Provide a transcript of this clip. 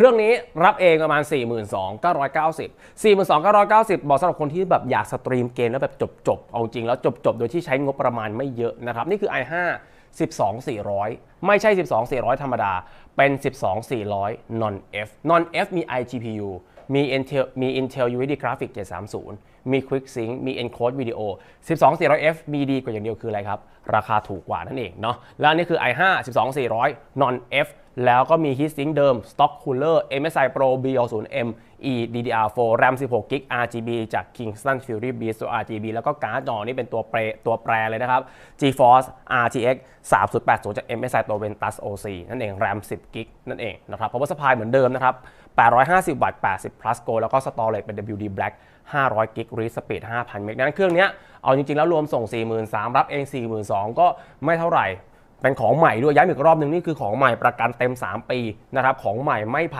เครื่องนี้รับเองประมาณ 42,990 42,990บอกสำหรับคนที่แบบอยากสตรีมเกมแล้วแบบจบๆ เอาจริงแล้วจบๆ โดยที่ใช้งบประมาณไม่เยอะนะครับ นี่คือ i5 12400 ไม่ใช่ 12400 ธรรมดา เป็น 12400 non F non F มี iGPU มี Intel มี Intel UHD Graphics 730 มี QuickSync มี Encode Video 12400F มีดีกว่าอย่างเดียวคืออะไรครับ ราคาถูกกว่านั่นเองเนาะแล้วอันนี่คือ i5 12400 non F แล้วก็มี Heatsink เดิม Stock Cooler MSI Pro B60M E DDR4 RAM 16 g b RGB จาก Kingston Fury Beast ตัว RGB แล้วก็การ์ดจอนี่เป็นตัวแปรตัวแปรเลยนะครับ GeForce RTX 3080 จาก MSI ตัว Ventus OC นั่นเอง RAM 10 g b นั่นเองนะครับ Power Supply เหมือนเดิมนะครับ850 วัตต์ 80 plus go แล้วก็ Storage เป็น WD Black 500 g b read speed 5,000 เมกดังนั้นเครื่องนี้เอาจริง ๆ แล้วรวมส่ง 43,000 รับเอง 42,000 ก็ไม่เท่าไหร่ เป็นของใหม่ด้วยย้ำอีกรอบหนึ่งนี่คือของใหม่ประกันเต็ม 3 ปีนะครับของใหม่ไม่ผ่าน